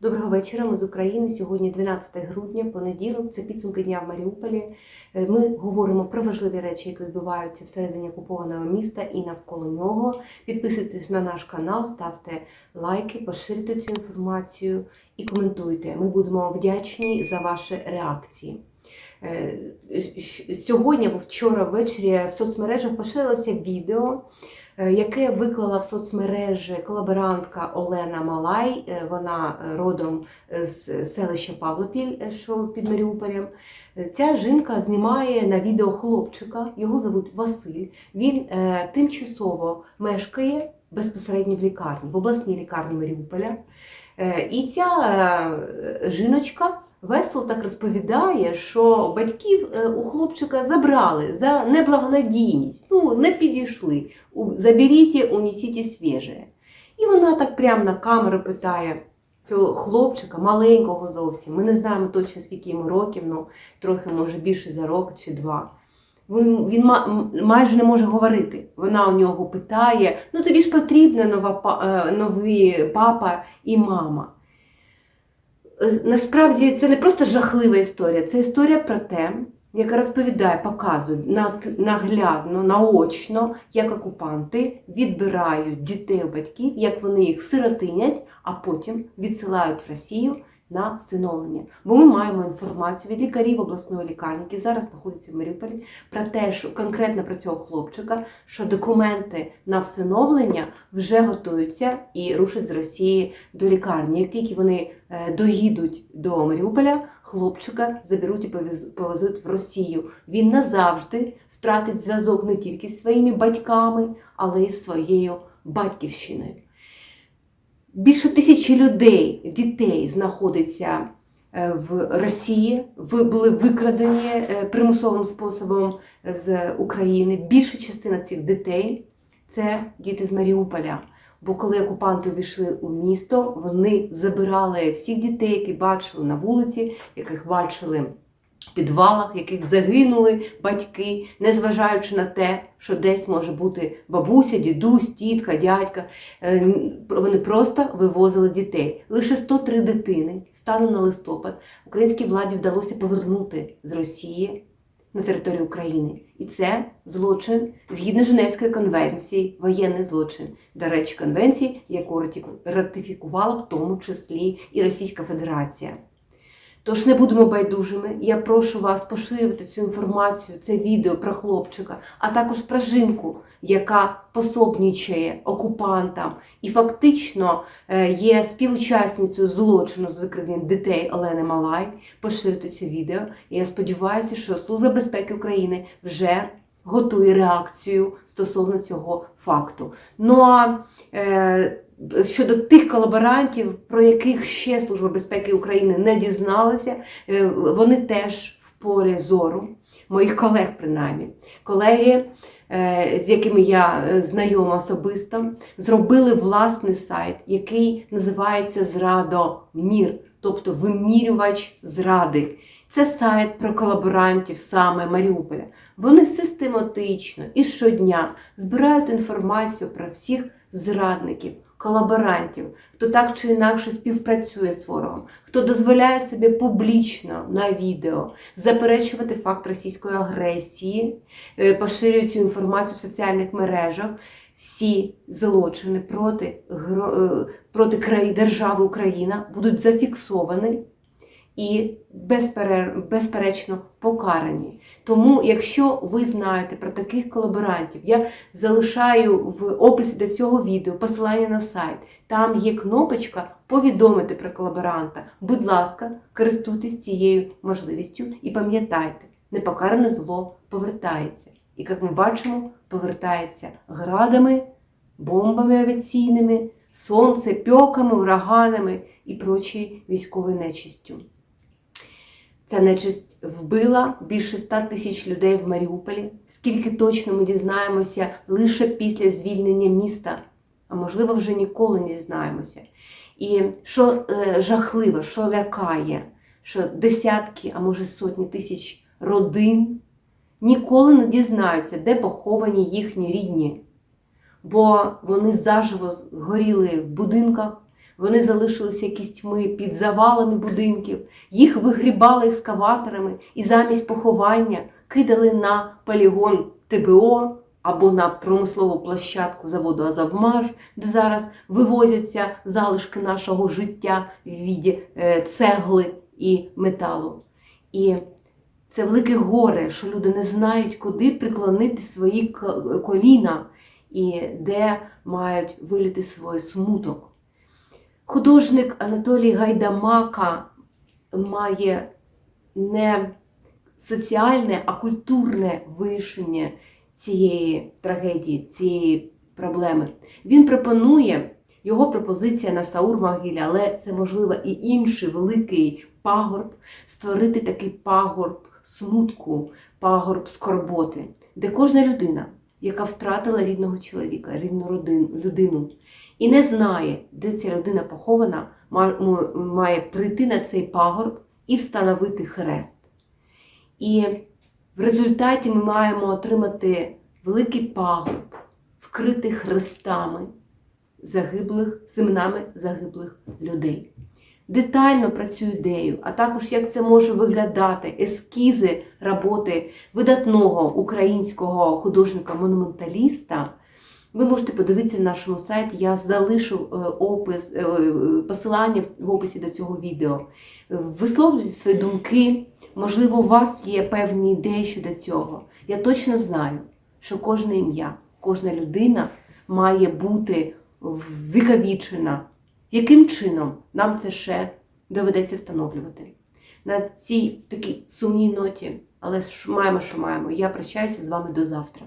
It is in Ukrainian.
Доброго вечора. Ми з України. Сьогодні 12 грудня, понеділок. Це підсумки дня в Маріуполі. Е, Ми говоримо про важливі речі, які відбуваються всередині окупованого міста і навколо нього. Підписуйтесь на наш канал, ставте лайки, поширюйте цю інформацію і коментуйте. Ми будемо вдячні за ваші реакції. Е, Сьогодні або вчора ввечері в соцмережах поширилося відео, яке виклала в соцмережі колаборантка Олена Малай. Е, Вона е, родом з селища Павлопіль, е, що під Маріуполем. Е, Ця жінка знімає на відео хлопчика, його звуть Василь. Він е, тимчасово мешкає безпосередньо в лікарні, в обласній лікарні Маріуполя. Е, І ця е, жіночка весело так розповідає, що батьків е, у хлопчика забрали за неблагонадійність, ну не підійшли. Заберіть, унесіть свіже. І вона так прямо на камеру питає цього хлопчика, маленького зовсім. Ми не знаємо точно скільки йому років, ну трохи може більше за рок чи два. Він, він майже не може говорити. Вона у нього питає: ну тобі ж потрібна нова е, нові папа і мама. Насправді це не просто жахлива історія, це історія про те, яка розповідає, показує наглядно, наочно, як окупанти відбирають дітей у батьків, як вони їх сиротинять, а потім відсилають в Росію на всиновлення. Бо ми маємо інформацію від лікарів обласної лікарні, які зараз знаходяться в Маріуполі, про те, що конкретно про цього хлопчика, що документи на всиновлення вже готуються і рушать з Росії до лікарні. Як тільки вони е, доїдуть до Маріуполя, хлопчика заберуть і повезуть в Росію. Він назавжди втратить зв'язок не тільки з своїми батьками, але й з своєю батьківщиною. Більше тисячі людей, дітей знаходиться е, в Росії, були викрадені е, примусовим способом з України. Більша частина цих дітей це діти з Маріуполя. Бо коли окупанти увійшли у місто, вони забирали всіх дітей, які бачили на вулиці, яких бачили в підвалах, яких загинули батьки, незважаючи на те, що десь може бути бабуся, дідусь, тітка, дядька. Е, Вони просто вивозили дітей. Лише 103 дитини станом на листопад українській владі вдалося повернути з Росії на територію України. І це злочин згідно Женевської конвенції, воєнний злочин. До речі, конвенції, яку ратифікувала в тому числі і Російська Федерація. Тож не будемо байдужими. Я прошу вас поширювати цю інформацію, це відео про хлопчика, а також про жінку, яка пособнічає окупантам і фактично е, є співучасницею злочину з викрадення дітей Олени Малай. Поширити це відео. І я сподіваюся, що Служба безпеки України вже готує реакцію стосовно цього факту. Ну а е, щодо тих колаборантів, про яких ще Служба безпеки України не дізналася, е, вони теж в полі зору, моїх колег принаймні. Колеги, з якими я е, знайома особисто, зробили власний сайт, який називається Зрадомір, тобто вимірювач зради. Це сайт про колаборантів саме Маріуполя. Вони систематично і щодня збирають інформацію про всіх зрадників, колаборантів, хто так чи інакше співпрацює з ворогом, хто дозволяє собі публічно на відео заперечувати факт російської агресії, е, поширює цю інформацію в соціальних мережах. Всі злочини проти, е, проти держави Україна будуть зафіксовані і безперечно покарані. Тому, якщо ви знаєте про таких колаборантів, я залишаю в описі до цього відео посилання на сайт. Там є кнопочка повідомити про колаборанта. Будь ласка, користуйтесь цією можливістю і пам'ятайте, непокаране зло повертається. І як ми бачимо, повертається градами, бомбами авіаційними, сонцепьоками, ураганами і прочою військовою нечистю. Ця нечисть вбила більше 100 тисяч людей в Маріуполі. Скільки точно ми дізнаємося лише після звільнення міста, а можливо, вже ніколи не дізнаємося. І що е, жахливо, що лякає, що десятки, а може сотні тисяч родин ніколи не дізнаються, де поховані їхні рідні, бо вони заживо горіли в будинках, вони залишилися кістьми під завалами будинків, їх вигрібали ескаваторами і замість поховання кидали на полігон ТБО або на промислову площадку заводу Азовмаш, де зараз вивозяться залишки нашого життя в віді е, цегли і металу. І це велике горе, що люди не знають, куди приклонити свої коліна і де мають вилити свій смуток. Художник Анатолій Гайдамака має не соціальне, а культурне вирішення цієї трагедії, цієї проблеми. Він пропонує його пропозиція на Саур могилі, але це можливо і інший великий пагорб створити такий пагорб смутку, пагорб скорботи, де кожна людина, яка втратила рідного чоловіка, рідну родину, людину, і не знає, де ця людина похована, має прийти на цей пагорб і встановити хрест. І в результаті ми маємо отримати великий пагорб, вкритий хрестами загиблих, з іменами загиблих людей. Детально працюю ідею, а також як це може виглядати, ескізи роботи видатного українського художника-монументаліста. Ви можете подивитися на нашому сайті. Я залишу е, опис, е, е, посилання в описі до цього відео. Висловлюйте свої думки. Можливо, у вас є певні ідеї щодо цього. Я точно знаю, що кожне ім'я, кожна людина має бути віковічена. Яким чином нам це ще доведеться встановлювати? На цій такій сумній ноті, але ж маємо, що маємо. Я прощаюся з вами до завтра.